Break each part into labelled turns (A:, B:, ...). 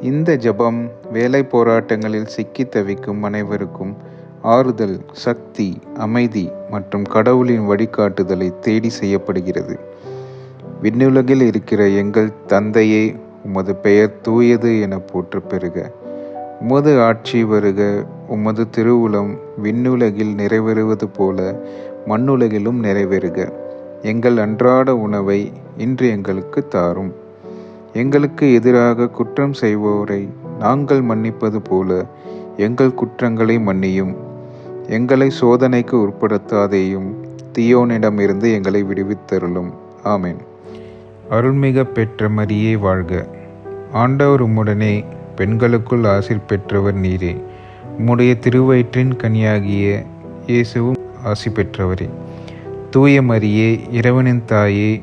A: இந்த ஜெபம் வேலை போராட்டங்களில் சிக்கி தவிக்கும் அனைவருக்கும் ஆறுதல் சக்தி அமைதி மற்றும் கடவுளின் வழிகாட்டுதலை தேடி செய்யப்படுகிறது. விண்ணுலகில் இருக்கிற எங்கள் தந்தையே உமது பெயர் தூயது என போற்று பெறுக. உமது ஆட்சி வருக உமது திருவுளம் விண்ணுலகில் நிறைவேறுவது போல மண்ணுலகிலும் நிறைவேறுக. எங்கள் அன்றாட உணவை இன்று எங்களுக்கு தாரும். எங்களுக்கு எதிராக குற்றம் செய்வோரை நாங்கள் மன்னிப்பது போல எங்கள் குற்றங்களை மன்னியும். எங்களை சோதனைக்கு உட்படுத்தாதேயும் தியோனிடமிருந்து எங்களை விடுவித்தருளும். ஆமேன். அருள்மிக பெற்ற மரியே வாழ்க. ஆண்டவர் உம்முடனே பெண்களுக்குள் ஆசிர் பெற்றவர் நீரே. உம்முடைய திருவயிற்றின் கனியாகிய இயேசுவும் ஆசி பெற்றவரே. தூய மரியே இறைவனின் தாயே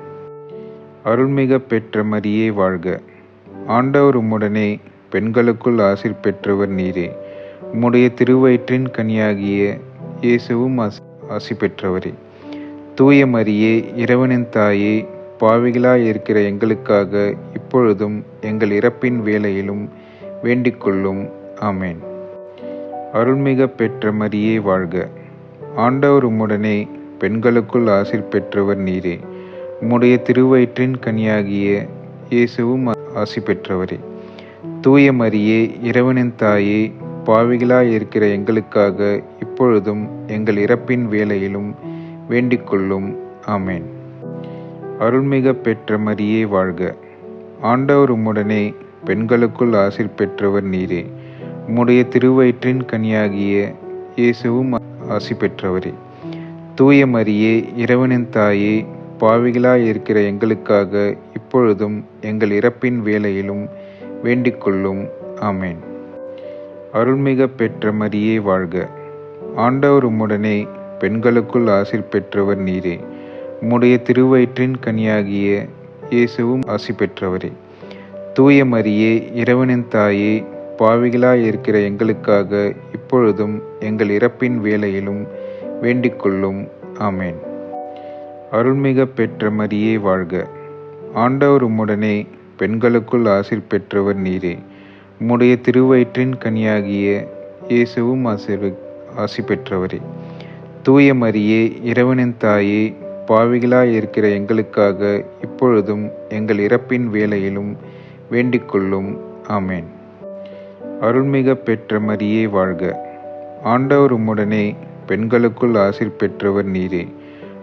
A: அருள்மிக பெற்ற மரியே வாழ்க. ஆண்டவர் உம்முடனே பெண்களுக்குள் ஆசிர் பெற்றவர் நீரே. உம்முடைய திருவயிற்றின் கனியாகிய இயேசுவும் ஆசி ஆசி பெற்றவரே. தூய மரியே இறைவனின் தாயே பாவிகளாய் இருக்கிற எங்களுக்காக இப்பொழுதும் எங்கள் இறப்பின் வேலையிலும் வேண்டிக்கொள்ளும். ஆமேன். அருள்மிக பெற்ற மரியே வாழ்க. ஆண்டவர் உம்முடனே பெண்களுக்குள் ஆசிர் பெற்றவர் நீரே. உம்முடைய திருவயிற்றின் கனியாகிய இயேசுவும் ஆசி பெற்றவரே. தூய மரியே இறைவனின் தாயே பாவிகளாய் இருக்கிற எங்களுக்காக இப்பொழுதும் எங்கள் இறப்பின் வேலையிலும் வேண்டிக்கொள்ளும். ஆமேன். அருள்மிக பெற்ற மரியே வாழ்க. ஆண்டவர் உம்முடனே பெண்களுக்குள் ஆசிர் பெற்றவர் நீரே. உம்முடைய திருவயிற்றின் கனியாகிய இயேசுவும் ஆசி பெற்றவரே. தூய மரியே இறைவனின் தாயே பாவிகளாய் இருக்கிற எங்களுக்காக இப்பொழுதும் எங்கள் இறப்பின் வேலையிலும் வேண்டிக்கொள்ளும். ஆமேன். அருள்மிக பெற்ற மரியே வாழ்க. ஆண்டவர் உம்முடனே பெண்களுக்குள் ஆசிர் பெற்றவர் நீரே. உம்முடைய திருவயிற்றின் கனியாகிய இயேசுவும் ஆசி பெற்றவரே. தூய மரியே இறைவனின் தாயே பாவிகளாய் இருக்கிற எங்களுக்காக இப்பொழுதும் எங்கள் இறப்பின் வேலையிலும் வேண்டிக்கொள்ளும். ஆமேன். அருள்மிக பெற்ற மரியே வாழ்க. ஆண்டவர் உம்முடனே பெண்களுக்குள் ஆசிர் பெற்றவர் நீரே. உம்முடைய திருவயிற்றின் கனியாகிய இயேசுவும் ஆசிர் ஆசி பெற்றவரே. தூய மரியே இறைவனின் தாயே பாவிகளாய் இருக்கிற எங்களுக்காக இப்பொழுதும் எங்கள் இறப்பின் வேலையிலும் வேண்டிக்கொள்ளும். ஆமேன். அருள்மிக பெற்ற மரியே வாழ்க. ஆண்டவர் உம்முடனே பெண்களுக்குள் ஆசிர் பெற்றவர் நீரே.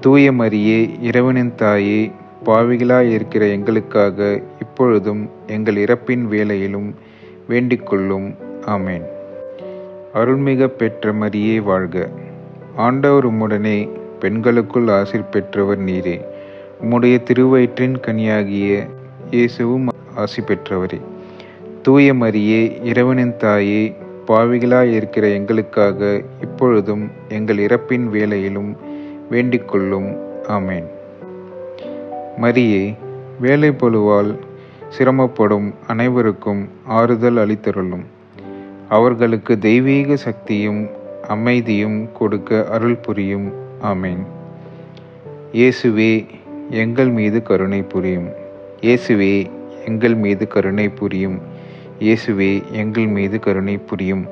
A: தூய மரியே இறைவனின் தாயே பாவிகளாய் இருக்கிற எங்களுக்காக இப்பொழுதும் எங்கள் இறப்பின் வேலையிலும் வேண்டிக்கொள்ளும். ஆமேன். அருள்மிக பெற்ற மரியே வாழ்க. ஆண்டவர் உம்முடனே பெண்களுக்குள் ஆசிர் பெற்றவர் நீரே. உம்முடைய திருவயிற்றின் கனியாகிய இயேசுவும் ஆசி பெற்றவரே. தூய மரியே இறைவனின் தாயே பாவிகளாய் இருக்கிற எங்களுக்காக இப்பொழுதும் எங்கள் இறப்பின் வேலையிலும் வேண்டிக்கொள்ளும். ஆமேன். மரியே வேலை பழுவால் சிரமப்படும் அனைவருக்கும் ஆறுதல் அளித்தருளும். அவர்களுக்கு தெய்வீக சக்தியும் அமைதியும் கொடுக்க அருள் புரியும். ஆமேன். இயேசுவே எங்கள் மீது கருணை புரியும். இயேசுவே எங்கள் மீது கருணை புரியும். இயேசுவே எங்கள் மீது கருணை புரியும்.